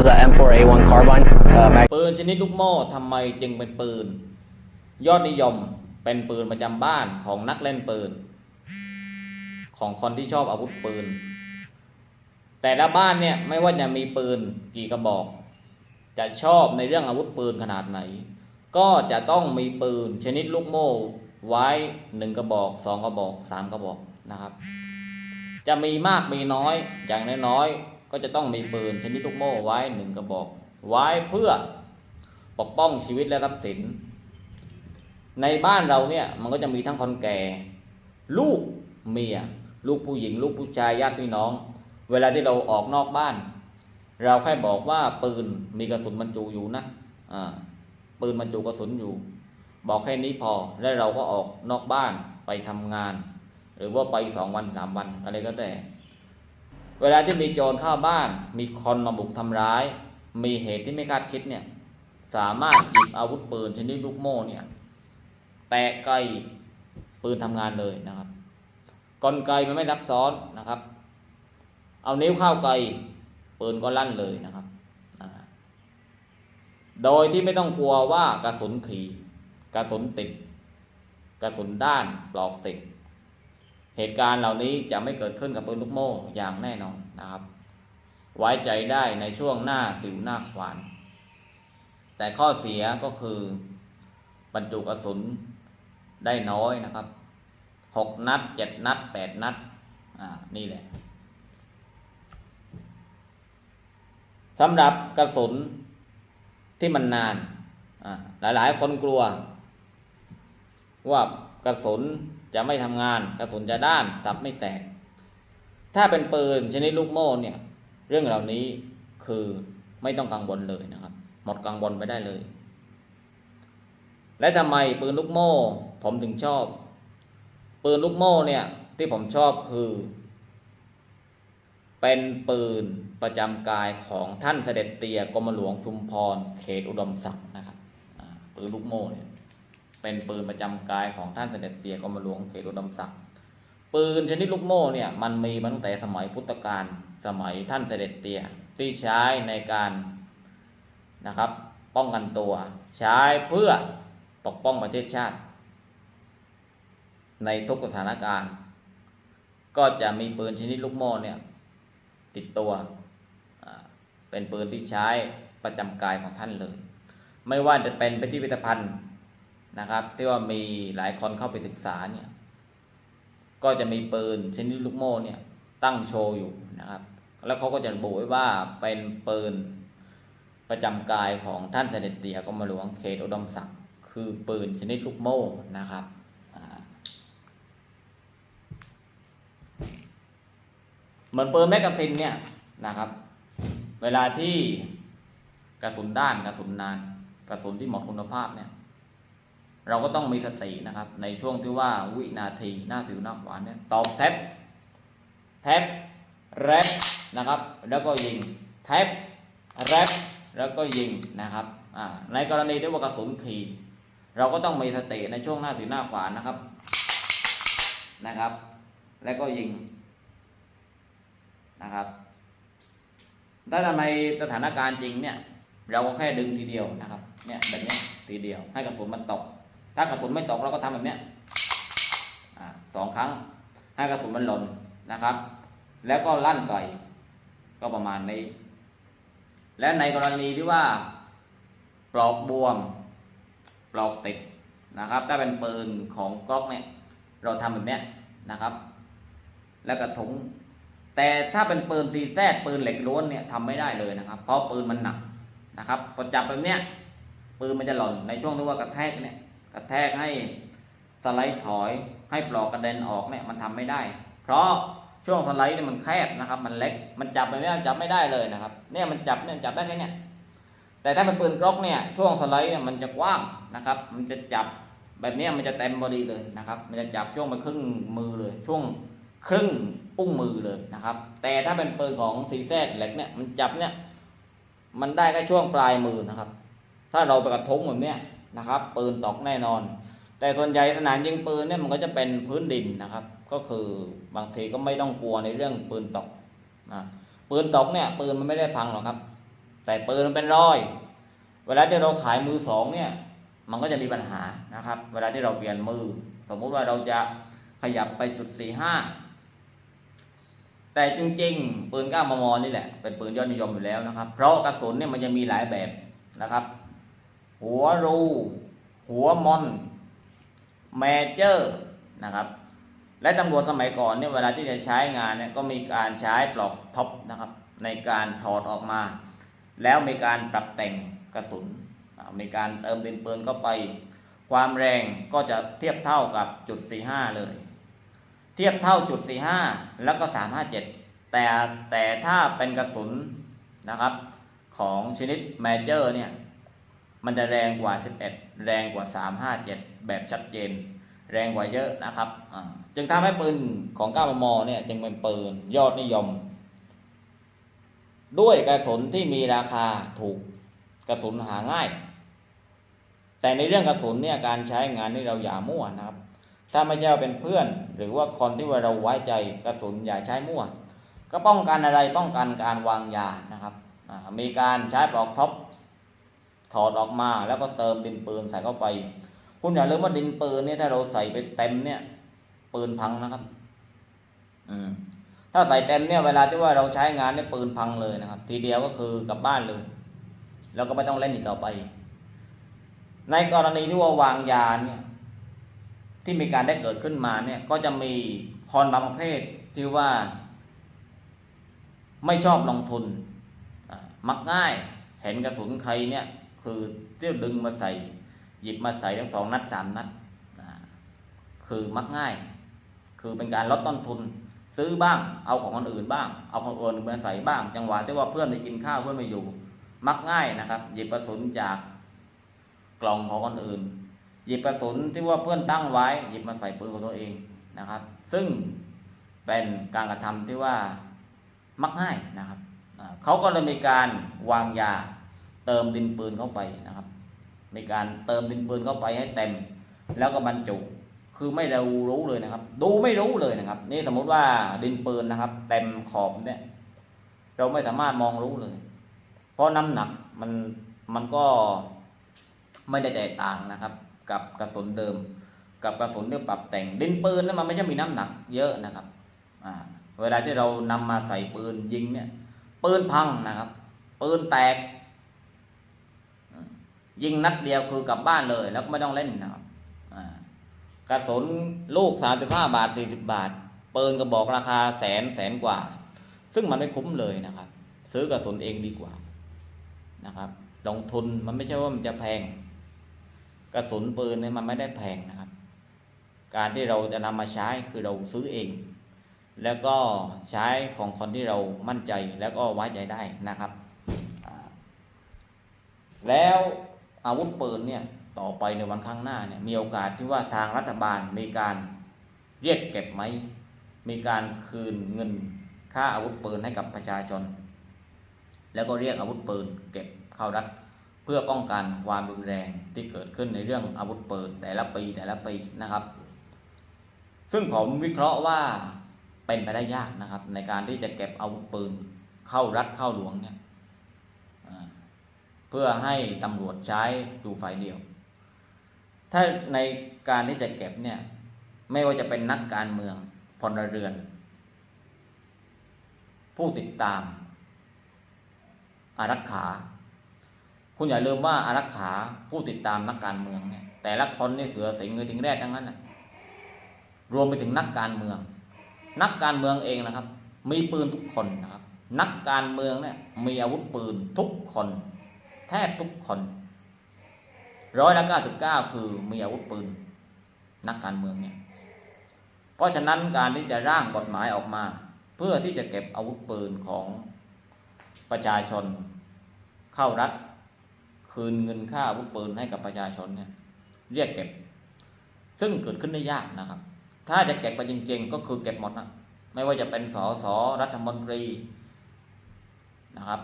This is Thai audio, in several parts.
is a M4A1 carbine. Uh, mag- ปืนชนิดลูกโม่ทำไมจึงเป็นปืน ยอดนิยมเป็นปืนประจำบ้านของนักเล่นปืน ของคนที่ชอบอาวุธปืน แต่ละบ้านเนี่ยไม่ว่าจะมีปืนกี่กระบอก จะชอบในเรื่องอาวุธปืนขนาดไหน ก็จะต้องมีปืนชนิดลูกโม่ไว้หนึ่งกระบอกสองกระบอกสามกระบอกนะครับ จะมีมากมีน้อยอย่างน้อยๆ ก็จะต้องมีปืนชนิดลูกโม่ไว้หนึ่งกระบอก ไว้เพื่อปกป้องชีวิตและทรัพย์สิน ในบ้านเราเนี่ยมันก็จะมีทั้งคนแก่ ลูกเมีย ลูกผู้หญิง ลูกผู้ชายญาติพี่น้อง เวลาที่เราออกนอกบ้าน เราแค่บอกว่าปืนมีกระสุนบรรจุอยู่นะอ่าปืนบรรจุกระสุนอยู่ บอกแค่นี้พอแล้วเราก็ออกนอกบ้านไปทำงาน หรือว่าไปสองวันสามวันอะไรก็แต่ เวลาที่มีโจรเข้าบ้าน มีคนมาบุกทำร้าย มีเหตุที่ไม่คาดคิดเนี่ยสามารถหยิบอาวุธปืนชนิดลูกโม่เนี่ยแตะไกลปืนทำงานเลยนะครับกลไกมันไม่ซับซ้อนนะครับ เอานิ้วเข้าไกลปืนก็ลั่นเลยนะครับ โดยที่ไม่ต้องกลัวว่ากระสุนขีกระสุนติด กระสุนด้านปลอกติด เหตุการณ์เหล่านี้จะไม่เกิดขึ้นกับปืนลูกโม่อย่างแน่นอนนะครับ ไว้ใจได้ในช่วงหน้าสิวหน้าขวาน แต่ข้อเสียก็คือบรรจุกระสุนได้น้อยนะครับหกนัดเจ็ดนัดแปดนัด อ่า นี่แหละสำหรับกระสุนที่มันนานอ่าหลายๆคนกลัว ว่ากระสุน จะไม่ทำงานกระสุนจะด้านสับไม่แตก ถ้าเป็นปืนชนิดลูกโม่เนี่ยเรื่องเหล่านี้คือไม่ต้องกังวลเลยนะครับ หมดกังวลไปได้เลย และทำไมปืนลูกโม่ ผมถึงชอบ ปืนลูกโม่เนี่ยที่ผมชอบคือ เป็นปืนประจำกายของท่านเสด็จเตียกรมหลวงชุมพรเขตอุดมศักดิ์นะครับปืนลูกโม่เนี่ย เป็นปืนประจำกายของท่านเสด็จเตียกรมหลวงเขตอุดมศักดิ์ปืนชนิดลูกโม่เนี่ยมันมีมาตั้งแต่สมัยพุทธกาลสมัยท่านเสด็จเตียที่ใช้ในการนะครับ ป้องกันตัว ใช้เพื่อปกป้องประเทศชาติ ในทุกสถานการณ์ ก็จะมีปืนชนิดลูกโม่เนี่ยติดตัวเป็นปืนที่ใช้ประจำกายของท่านเลย ไม่ว่าจะเป็นไปที่พิพิธภัณฑ์ นะครับ ที่ว่ามีหลายคนเข้าไปศึกษาเนี่ย ก็จะมีปืนชนิดลูกโม่เนี่ย ตั้งโชว์อยู่นะครับ แล้วเขาก็จะระบุไว้ว่าเป็นปืนประจำกายของท่านเสด็จเตี่ยกรมหลวงเขตอุดมศักดิ์คือปืนชนิดลูกโม่นะครับเหมือนปืนแมกกาซีนเนี่ยนะครับ เวลาที่กระสุนด้านกระสุนนาน กระสุนที่หมดคุณภาพเนี่ย เราก็ต้องมีสตินะครับ ในช่วงที่ว่าวินาทีหน้าสิวหน้าขวานเนี่ยตอบแท็บแท็บแรปนะครับ แล้วก็ยิงแท็บแรปแล้วก็ยิงนะครับในกรณีที่ว่ากระสุนขี่เราก็ต้องมีสติในช่วงหน้าสิวหน้าขวานนะครับนะครับ แล้วก็ยิงนะครับถ้าทำไมสถานการณ์จริงเนี่ย เราก็แค่ดึงทีเดียวนะครับ เนี่ยแบบเนี้ยทีเดียวให้กระสุนมันตก ถ้ากระสุนไม่ตกเราก็ทำแบบเนี้ยสองครั้งให้กระสุนมันหล่นนะครับ แล้วก็ลั่นไกก็ประมาณนี้ และในกรณีที่ว่าปลอกบวมปลอกติดนะครับ ถ้าเป็นปืนของกล็อกเนี่ยเราทำแบบเนี้ยนะครับ แล้วกระถุงแต่ถ้าเป็นปืนซีแซดปืนเหล็กล้วนเนี่ยทำไม่ได้เลยนะครับ เพราะปืนมันหนักนะครับพอจับแบบเนี้ยปืนมันจะหล่นในช่วงที่ว่ากระแทกเนี่ย กระแทกให้สไลด์ถอยให้ปลอกกระเด็นออกเนี่ยมันทำไม่ได้ เพราะช่วงสไลด์เนี่ยมันแคบนะครับ มันเล็กมันจับไปไม่ได้จับไม่ได้เลยนะครับ เนี่ยมันจับเนี่ยจับได้แค่เนี้ยแต่ถ้าเป็นปืนกล็อกเนี่ยช่วงสไลด์เนี่ยมันจะกว้างนะครับ มันจะจับแบบนี้มันจะเต็มพอดีเลยนะครับ มันจะจับช่วงไปครึ่งมือเลย ช่วงครึ่งอุ้งมือเลยนะครับ แต่ถ้าเป็นปืนของซีแซดเหล็กเนี่ยมันจับเนี่ยมันได้แค่ช่วงปลายมือนะครับ ถ้าเราไปกระทุ้งแบบเนี้ย นะครับปืนตกแน่นอน แต่ส่วนใหญ่สนามยิงปืนเนี่ยมันก็จะเป็นพื้นดินนะครับ ก็คือบางทีก็ไม่ต้องกลัวในเรื่องปืนตกนะปืนตกเนี่ยปืนมันไม่ได้พังหรอกครับ แต่ปืนมันเป็นรอย เวลาที่เราขายมือสองเนี่ยมันก็จะมีปัญหานะครับ เวลาที่เราเปลี่ยนมือ สมมุติว่าเราจะขยับไปจุดสี่ห้าแต่จริงๆ ปืน9มมนี่แหละเป็นปืนยอดนิยมอยู่แล้วนะครับ เพราะกระสุนเนี่ยมันจะมีหลายแบบนะครับ หัวรู หัวมอนแมเจอร์นะครับ และตำรวจสมัยก่อนเนี่ยเวลาที่จะใช้งานเนี่ยก็มีการใช้ปลอกท็อปนะครับในการถอดออกมา แล้วมีการปรับแต่งกระสุน มีการเติมดินปืนเข้าไป ความแรงก็จะเทียบเท่ากับจุด 45 เลย เทียบเท่าจุด 45 แล้วก็ 357 แต่แต่ถ้าเป็นกระสุนนะครับของชนิดแมเจอร์เนี่ย มันจะแรงกว่า 11 แรงกว่า 357 แบบชัดเจน แรงกว่าเยอะนะครับ จึงทำให้ปืนของ9มมเนี่ยจึงเป็นปืนยอดนิยม ด้วยกระสุนที่มีราคาถูกกระสุนหาง่าย แต่ในเรื่องกระสุนเนี่ยการใช้งานนี่เราอย่ามั่วนะครับ ถ้าไม่ใช่ว่าเป็นเพื่อน หรือว่าคนที่ว่าเราไว้ใจกระสุนอย่าใช้มั่ว ก็ป้องกันอะไรป้องกันการวางยานะครับ มีการใช้ปลอกท็อป ถอดออกมาแล้วก็เติมดินปืนใส่เข้าไป คุณอย่าลืมว่าดินปืนเนี่ยถ้าเราใส่ไปเต็มเนี่ย ปืนพังนะครับ อืม ถ้าใส่เต็มเนี่ยเวลาที่ว่าเราใช้งานเนี่ยปืนพังเลยนะครับ ทีเดียวก็คือกลับบ้านเลยแล้วก็ไม่ต้องเล่นอีกต่อไป ในกรณีที่ว่าวางยาเนี่ยที่มีการได้เกิดขึ้นมาเนี่ย ก็จะมีคนบางประเภทที่ว่า ไม่ชอบลงทุน มักง่ายเห็นกระสุนใครเนี่ย คือเที่ยวดึงมาใส่ หยิบมาใส่ทั้งสองนัดสามนัดคือมักง่าย คือเป็นการลดต้นทุน ซื้อบ้าง เอาของคนอื่นบ้าง เอาของอื่นมาใส่บ้าง จังหวะที่ว่าเพื่อนไปกินข้าวเพื่อนไม่อยู่ มักง่ายนะครับ หยิบกระสุนจากกล่องของคนอื่น หยิบกระสุนที่ว่าเพื่อนตั้งไว้ หยิบมาใส่ปืนของตัวเองนะครับ ซึ่งเป็นการกระทำที่ว่ามักง่ายนะครับเขาก็เลยมีการวางยา เติมดินปืนเข้าไปนะครับมีการเติมดินปืนเข้าไปให้เต็ม แล้วก็บรรจุคือไม่เรารู้เลยนะครับ ดูไม่รู้เลยนะครับ นี่สมมุติว่าดินปืนนะครับ เต็มขอบเนี่ยเราไม่สามารถมองรู้เลย เพราะน้ำหนักมันมันก็ไม่ได้แตกต่างนะครับ กับกระสุนเดิม กับกระสุนที่ปรับแต่งดินปืนนั้นมันไม่ใช่มีน้ำหนักเยอะนะครับอ่าเวลาที่เรานำมาใส่ปืนยิงเนี่ยปืนพังนะครับ ปืนแตก ยิงนัดเดียวคือกลับบ้านเลยแล้วก็ไม่ต้องเล่นนะครับกระสุนลูก 35 บาท 40 บาทปืนกระบอกราคาแสนแสนกว่า ซึ่งมันไม่คุ้มเลยนะครับ ซื้อกระสุนเองดีกว่านะครับลงทุนมันไม่ใช่ว่ามันจะแพง กระสุนปืนเนี่ยมันไม่ได้แพงนะครับ การที่เราจะนำมาใช้คือเราซื้อเอง แล้วก็ใช้ของคนที่เรามั่นใจแล้วก็ไว้ใจได้นะครับ แล้ว อาวุธปืนเนี่ยต่อไปในวันข้างหน้าเนี่ยมีโอกาสที่ว่าทางรัฐบาลมีการเรียกเก็บไหม มีการคืนเงินค่าอาวุธปืนให้กับประชาชน แล้วก็เรียกอาวุธปืนเก็บเข้ารัฐ เพื่อป้องกันความรุนแรงที่เกิดขึ้นในเรื่องอาวุธปืนแต่ละปีแต่ละปีนะครับ ซึ่งผมวิเคราะห์ว่าเป็นไปได้ยากนะครับ ในการที่จะเก็บอาวุธปืนเข้ารัฐเข้าหลวงเนี่ย เพื่อให้ตำรวจใช้อยู่ฝ่ายเดียว ถ้าในการที่จะเก็บเนี่ยไม่ว่าจะเป็นนักการเมืองพลเรือน ผู้ติดตาม อารักขา คุณอย่าลืมว่าอารักขาผู้ติดตามนักการเมืองเนี่ยแต่ละคนนี่เสือสิงห์เลยถึงแรกทั้งนั้นนะรวมไปถึงนักการเมือง นักการเมืองเองนะครับ มีปืนทุกคนนะครับ นักการเมืองเนี่ยมีอาวุธปืนทุกคน แทบทุกคนร้อยละเก้าสิบเก้าคือมีอาวุธปืนนักการเมืองเนี่ย เพราะฉะนั้นการที่จะร่างกฎหมายออกมา เพื่อที่จะเก็บอาวุธปืนของประชาชนเข้ารัฐ คืนเงินค่าอาวุธปืนให้กับประชาชนเนี่ยเรียกเก็บ ซึ่งเกิดขึ้นได้ยากนะครับ ถ้าจะเก็บไปจริง ๆ ก็คือเก็บหมดนะไม่ว่าจะเป็นสสรัฐมนตรีนะครับ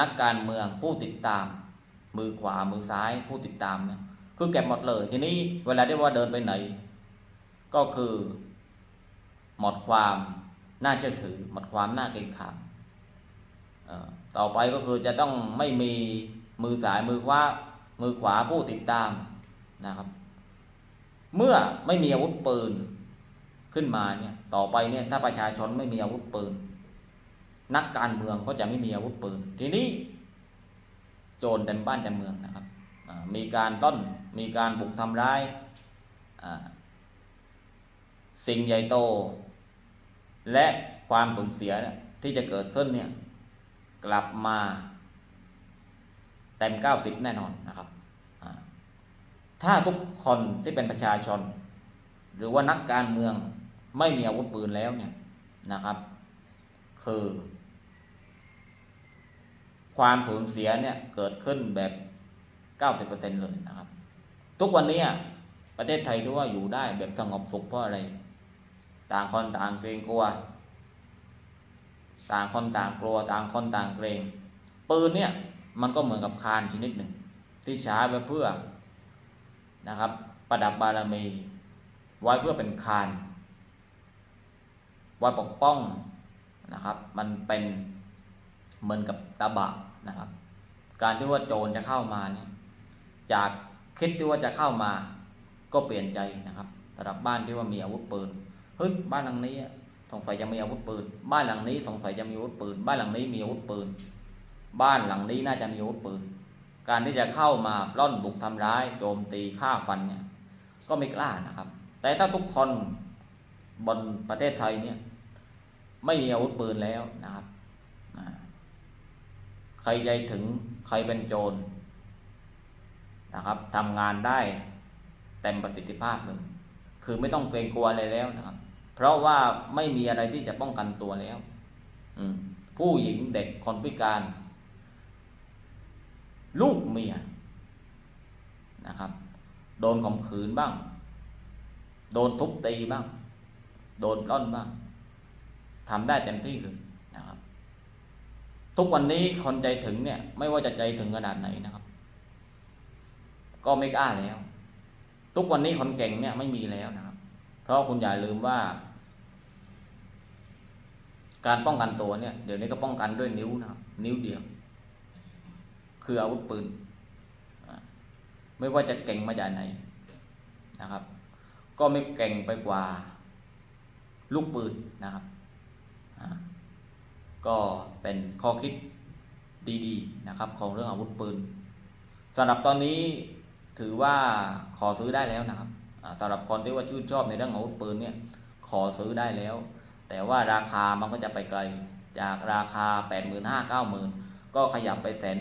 นักการเมืองผู้ติดตาม มือขวามือซ้ายผู้ติดตามเนี่ยคือเก็บหมดเลย ทีนี้เวลาที่ว่าเดินไปไหน ก็คือหมดความน่าเชื่อถือ หมดความน่าเกรงขามต่อไปก็คือจะต้องไม่มีมือสายมือขวามือขวาผู้ติดตามนะครับ เมื่อไม่มีอาวุธปืนขึ้นมาเนี่ย ต่อไปเนี่ยถ้าประชาชนไม่มีอาวุธปืน นักการเมืองก็จะไม่มีอาวุธปืน ทีนี้ โจรเต็มบ้านเต็มเมืองนะครับมีการต้นมีการบุกทำร้ายสิ่งใหญ่โต และความสูญเสียที่จะเกิดขึ้นเนี่ยกลับมาเต็ม 90 แน่นอนนะครับ ถ้าทุกคนที่เป็นประชาชน หรือว่านักการเมืองไม่มีอาวุธปืนแล้วเนี่ยนะครับ คือ ความสูญเสียเนี่ยเกิดขึ้นแบบ 90%เลยนะครับ ทุกวันนี้ประเทศไทยถือว่าอยู่ได้แบบสงบสุขเพราะอะไร ต่างคนต่างเกรงกลัว ต่างคนต่างกลัว ต่างคนต่างเกรง ปืนเนี่ยมันก็เหมือนกับคานชนิดหนึ่ง ที่ใช้ไว้เพื่อนะครับ ประดับบารมีไว้เพื่อเป็นคานไว้ปกป้องนะครับ มันเป็น เหมือนกับตาบะนะครับ การที่ว่าโจรจะเข้ามาเนี่ยจากคิดที่ว่าจะเข้ามาก็เปลี่ยนใจนะครับสำหรับบ้านที่ว่ามีอาวุธปืนเฮ้ยบ้านหลังนี้สงสัยจะมีอาวุธปืน บ้านหลังนี้สงสัยจะมีอาวุธปืน บ้านหลังนี้มีอาวุธปืน บ้านหลังนี้น่าจะมีอาวุธปืน การที่จะเข้ามาปล้อนบุกทำร้าย โจมตีฆ่าฟันเนี่ยก็ไม่กล้านะครับ แต่ถ้าทุกคนบนประเทศไทยเนี่ยไม่มีอาวุธปืนแล้วนะครับ ใครใจถึงใครเป็นโจรนะครับทำงานได้เต็มประสิทธิภาพเลยคือไม่ต้องเกรงกลัวอะไรแล้วนะครับ เพราะว่าไม่มีอะไรที่จะป้องกันตัวแล้ว อืผู้หญิงเด็กคนพิการ ลูกเมียนะครับ โดนข่มขืนบ้าง โดนทุบตีบ้าง โดนปล้อนบ้างทำได้เต็มที่เลย ทุกวันนี้คนใจถึงเนี่ย ไม่ว่าจะใจถึงขนาดไหนนะครับ ก็ไม่กล้าแล้ว ทุกวันนี้คนเก่งเนี่ยไม่มีแล้วนะครับ เพราะคุณอย่าลืมว่า การป้องกันตัวเนี่ย เดี๋ยวนี้ก็ป้องกันด้วยนิ้วนะครับ นิ้วเดียว คืออาวุธปืนไม่ว่าจะเก่งมาจากไหนนะครับ ก็ไม่เก่งไปกว่า ลูกปืนนะครับ ก็เป็นข้อคิดดีๆนะครับของเรื่องอาวุธปืนสำหรับตอนนี้ถือว่าขอซื้อได้แล้วนะครับอ่าสำหรับคนที่ว่าชื่นชอบในเรื่องอาวุธปืนเนี่ยขอซื้อได้แล้ว แต่ว่าราคามันก็จะไปไกลจากราคา 8 5 0 0 0 9 0,000ก็ขยับไปแสน